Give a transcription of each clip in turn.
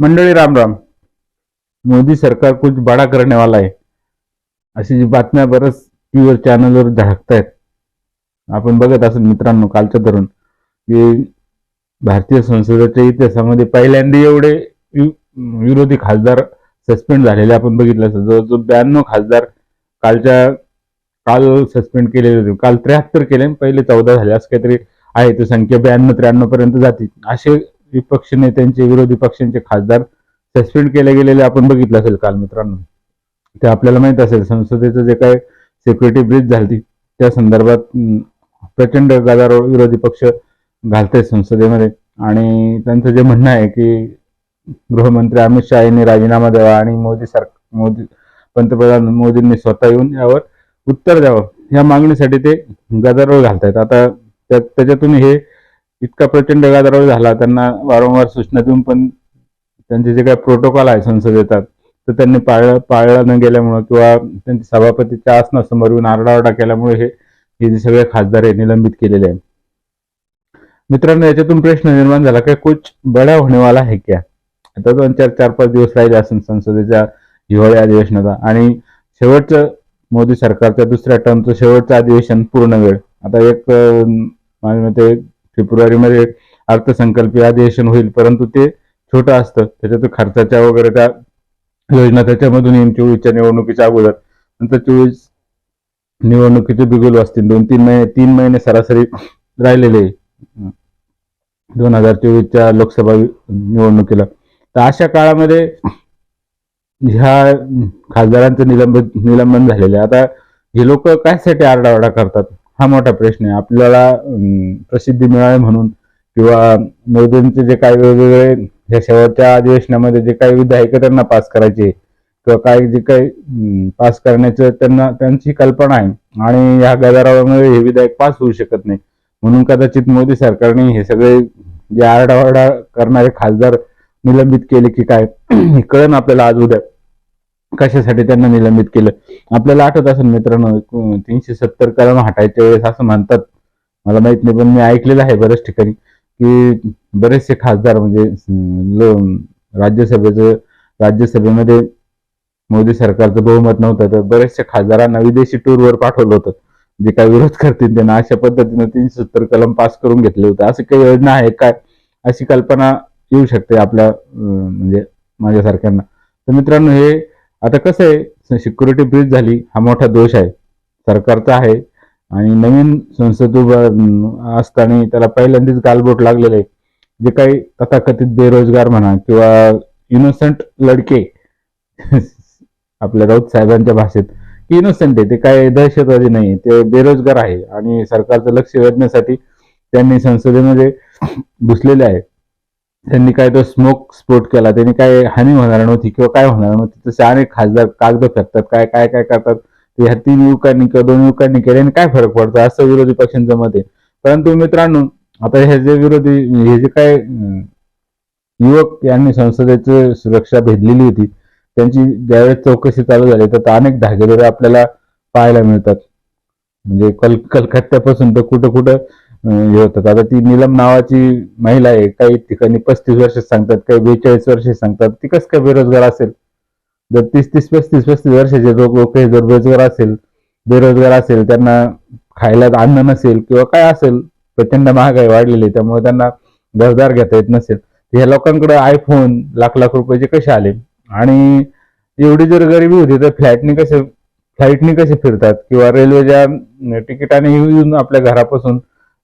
मंडळी राम राम. मोदी सरकार कुछ बडा करण्यावाला वाला आहे अशी जी बातम्या बरंच टीव्हीवर चॅनलवर झळकतायत आपण बघत असेल मित्रांनो कालच्या धरून की भारतीय संसदेच्या इतिहासामध्ये पहिल्यांदा एवढे विरोधी खासदार सस्पेंड झालेले आपण बघितलं असं जवळजवळ ब्याण्णव खासदार कालच्या काल सस्पेंड केलेले होते. काल त्र्याहत्तर केले पहिले चौदा झाले. असं काहीतरी आहे. ते संख्या ब्याण्णव त्र्याण्णव पर्यंत जाते असे विपक्ष नेत्यांचे विरोधी पक्षांचे खासदार सस्पेंड केले गेलेले आपण बघितलं असेल काल मित्रांनो. ते आपल्याला माहीत असेल संसदेचं जे काय सिक्युरिटी ब्रीच झाली त्या संदर्भात प्रचंड गदारोळ विरोधी पक्ष घालते संसदेमध्ये. आणि त्यांचं जे म्हणणं आहे की गृहमंत्री अमित शहा यांनी राजीनामा द्यावा आणि मोदी सर मोदी पंतप्रधान मोदींनी स्वतः येऊन यावर उत्तर द्यावं या मागणीसाठी ते गदारोळ घालतायत. आता त्याच्यातून हे इतका प्रचंड गदारोळ झाला. त्यांना वारंवार सूचना देऊन पण त्यांचे जे काही प्रोटोकॉल आहे संसदेतात तर त्यांनी पाळलं पाळलं न गेल्यामुळं किंवा त्यांचे सभापतीच्या आसनासमोर येऊन आरडाओरडा केल्यामुळे हे हे जे सगळे खासदार आहे निलंबित केलेले आहे मित्रांनो याच्यातून प्रश्न निर्माण झाला की कुछ बडा होणेवाला आहे है क्या? आता दोन चार चार पाच दिवस राहिले असून संसदेच्या हिवाळी अधिवेशनाचा आणि शेवटचं मोदी सरकारच्या दुसऱ्या टर्मचं शेवटचं अधिवेशन पूर्ण वेळ. आता एक माझ्या मते फेब्रुवारीमध्ये अर्थसंकल्पीय अधिवेशन होईल परंतु ते छोटं असतं. त्याच्यात खर्चाच्या वगैरे त्या योजना त्याच्यामधून येईल चोवीसच्या निवडणुकीच्या अगोदर. नंतर चोवीस निवडणुकीचे बिगुल असतील दोन तीन महिने तीन महिने सरासरी राहिलेले दोन हजार चोवीसच्या लोकसभा निवडणुकीला. तर अशा काळामध्ये ह्या खासदारांचं निलंबित निलंबन झालेलं आहे. आता हे लोक कायसाठी आरडाओरडा करतात? हा मोठा प्रश्न आहे. आपल्याला प्रसिद्धी मिळावी म्हणून किंवा मोदींचे जे काही वेगवेगळे या शेवटच्या अधिवेशनामध्ये जे काही विधायक त्यांना पास करायचे किंवा काय जे काही पास करण्याचं त्यांना त्यांची कल्पना आहे. आणि ह्या गदारोळामुळे हे विधायक पास होऊ शकत नाही. म्हणून कदाचित मोदी सरकारने हे सगळे जे आरडाओरडा करणारे खासदार निलंबित केले की काय हे कळण आपल्याला आज उद्या कशासाठी त्यांना निलंबित केलं? आपल्याला आठवत असेल मित्रांनो तीनशे सत्तर कलम हटायच्या वेळेस असं म्हणतात. मला माहीत नाही पण मी ऐकलेलं आहे बऱ्याच ठिकाणी की बरेचसे खासदार म्हणजे राज्यसभेचं राज्यसभेमध्ये मोदी सरकारचं बहुमत नव्हतं तर बरेचशा खासदारांना विदेशी टूरवर पाठवलं होतं. जे काही विरोध करतील त्यांना अशा पद्धतीनं तीनशे सत्तर कलम पास करून घेतले होते. असं काही योजना आहे काय? अशी कल्पना येऊ शकते आपल्या म्हणजे माझ्यासारख्यांना. तर मित्रांनो हे आता कसं आहे सिक्युरिटी ब्रीच झाली हा मोठा दोष आहे. सरकारचा आहे आणि नवीन संसद असताना त्याला पहिल्यांदाच गालबोट लागलेलं आहे. जे काही तथाकथित बेरोजगार म्हणा किंवा इनोसंट लडके आपल्या राऊत साहेबांच्या भाषेत की इनोसंट आहे ते काय दहशतवादी नाही ते बेरोजगार आहे. आणि सरकारचं लक्ष वेधण्यासाठी त्यांनी संसदेमध्ये घुसलेले आहे. त्यांनी काय तो स्मोक स्पोर्ट केला त्यांनी काय हानी होणार नव्हती किंवा काय होणार नव्हती तसे अनेक खासदार कागद फेकतात काय काय काय करतात ते ह्या तीन युवकांनी किंवा दोन युवकांनी केल्याने काय फरक पडतो असं विरोधी पक्षांचं मत आहे. परंतु मित्रांनो आता हे जे विरोधी हे जे काय युवक यांनी संसदेची सुरक्षा भेदलेली होती त्यांची ज्यावेळेस चौकशी चालू झाली तर अनेक धागेदोरे आपल्याला पाहायला मिळतात. म्हणजे कल कलकत्त्यापासून तर कुठं कुठं हे होतात आता ती निलम नावाची महिला आहे. काही ठिकाणी पस्तीस वर्ष सांगतात काही बेचाळीस वर्ष सांगतात. ती कसं काय बेरोजगार असेल? जर तीस तीस पस्तीस पस्तीस वर्षाचे लोक लोक हे जर बेरोजगार असेल बेरोजगार असेल त्यांना खायला अन्न नसेल किंवा काय असेल प्रचंड महागाई वाढलेली आहे, त्यामुळे त्यांना घरदार घेता येत नसेल. तर ह्या लोकांकडे आयफोन लाख लाख रुपयाचे कसे आले? आणि एवढी जर गरिबी होती तर फ्लॅटने कसे फ्लाईटने कसे फिरतात? किंवा रेल्वेच्या तिकिटाने येऊन आपल्या घरापासून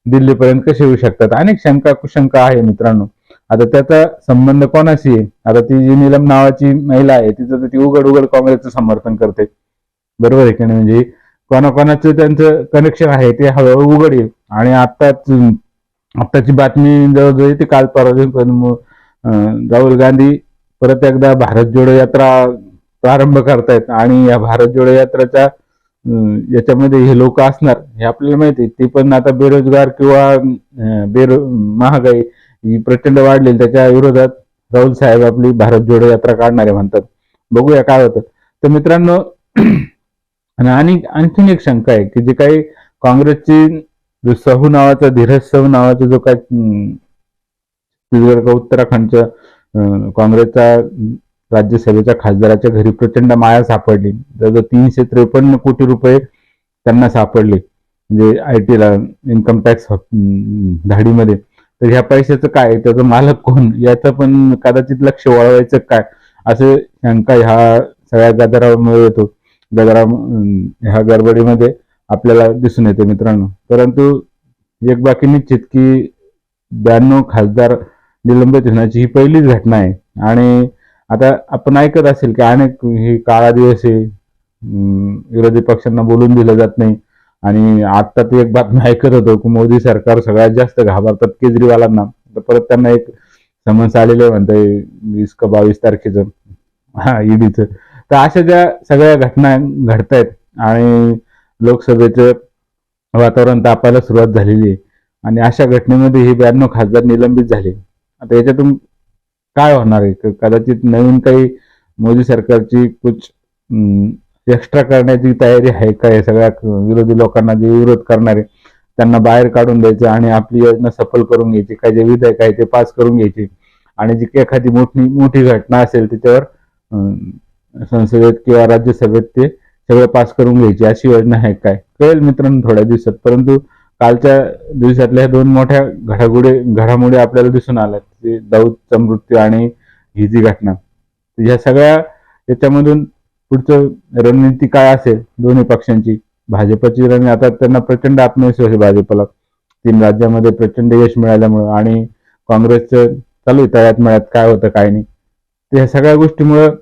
दिल्लीपर्यंत कसे येऊ शकतात? अनेक शंका कुशंका आहे मित्रांनो. आता त्याचा संबंध कोणाशी आहे? आता ती जी नीलम नावाची महिला आहे तिचं तर ती उघड उघड काँग्रेसचं समर्थन करते. बरोबर आहे की नाही? म्हणजे कोणाकोणाचं त्यांचं कनेक्शन आहे ते हळूहळू उघड येईल. आणि आत्ताच आत्ताची बातमी जवळजवळ येते काल परवा राहुल गांधी परत एकदा भारत जोडो यात्रा प्रारंभ करतायत. आणि या भारत जोडो यात्राच्या याच्यामध्ये हे लोक असणार हे आपल्याला माहिती आहे. ते पण आता बेरोजगार किंवा बेरो महागाई ही प्रचंड वाढलेली त्याच्या विरोधात राहुल साहेब आपली भारत जोडो यात्रा काढणारे म्हणतात बघूया काय होतं तर मित्रांनो आणि आणखीन एक शंका आहे की जे काही काँग्रेसची जो सहू नावाचा धीरज सहू नावाचा जो काय छत्तीसगड का उत्तराखंडच्या काँग्रेसचा राज्यसभेच्या खासदाराच्या घरी प्रचंड माया सापडली. जवळजवळ तीनशे त्रेपन्न कोटी रुपये त्यांना सापडले. म्हणजे आय टीला इन्कम टॅक्स धाडीमध्ये. तर ह्या पैशाचं काय? त्याचं मालक कोण? याचं पण कदाचित लक्ष वळवायचं काय? असं शंका ह्या सगळ्या गदारामुळे येतो. गदारा ह्या गडबडीमध्ये आपल्याला दिसून येते मित्रांनो. परंतु एक बाकी निश्चित की ब्याण्णव खासदार निलंबित होण्याची ही पहिलीच घटना आहे. आणि आता आपण ऐकत असेल की अनेक ही काळा दिवस आहे. विरोधी पक्षांना बोलून दिलं जात नाही. आणि आता ती एक बातमी ऐकत होतो की मोदी सरकार सगळ्यात जास्त घाबरतात केजरीवालांना. तर परत त्यांना एक समन्स आलेलं आहे म्हणताय वीस का बावीस तारखेचं. हा ईडीचं. तर अशा ज्या सगळ्या घटना घडत आहेत आणि लोकसभेचं वातावरण तापायला सुरुवात झालेली आहे. आणि अशा घटनेमध्ये हे ब्याण्णव खासदार निलंबित झाले. आता याच्यातून काय होणार आहे? कदाचित नवीन काही मोदी सरकारची कुछ एक्स्ट्रा करण्याची तयारी आहे का? हे सगळ्या विरोधी लोकांना जे विरोध करणारे त्यांना बाहेर काढून द्यायचे आणि आपली योजना सफल करून घ्यायची काय जे विधेयक आहे ते पास करून घ्यायचे. आणि जी काही एखादी मोठी मोठी घटना असेल त्याच्यावर अं, संसदेत किंवा राज्यसभेत ते सगळं पास करून घ्यायची अशी योजना आहे काय? कळेल मित्रांनो थोड्या दिवसात परंतु कालच्या दिवसातल्या ह्या दोन मोठ्या घडामोडी घडामोडी आपल्याला दिसून आल्या ते दाऊदचा मृत्यू आणि ही जी घटना. ह्या सगळ्या याच्यामधून पुढचं रणनीती काय असेल? दोन्ही पक्षांची. भाजपची रण आता त्यांना प्रचंड आत्मविश्वास आहे भाजपला. तीन राज्यामध्ये प्रचंड यश मिळाल्यामुळं आणि काँग्रेसचं चालू आहे तळ्यात मळ्यात काय होतं काय नाही. तर ह्या सगळ्या गोष्टीमुळं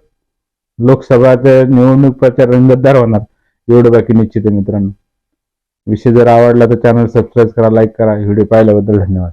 लोकसभाचं निवडणूक प्रचार रंगतदार होणार एवढं बाकी निश्चित आहे मित्रांनो. विषय जर आवडला तर चॅनल सबस्क्राईब करा लाईक करा. व्हिडिओ पाहिल्याबद्दल धन्यवाद.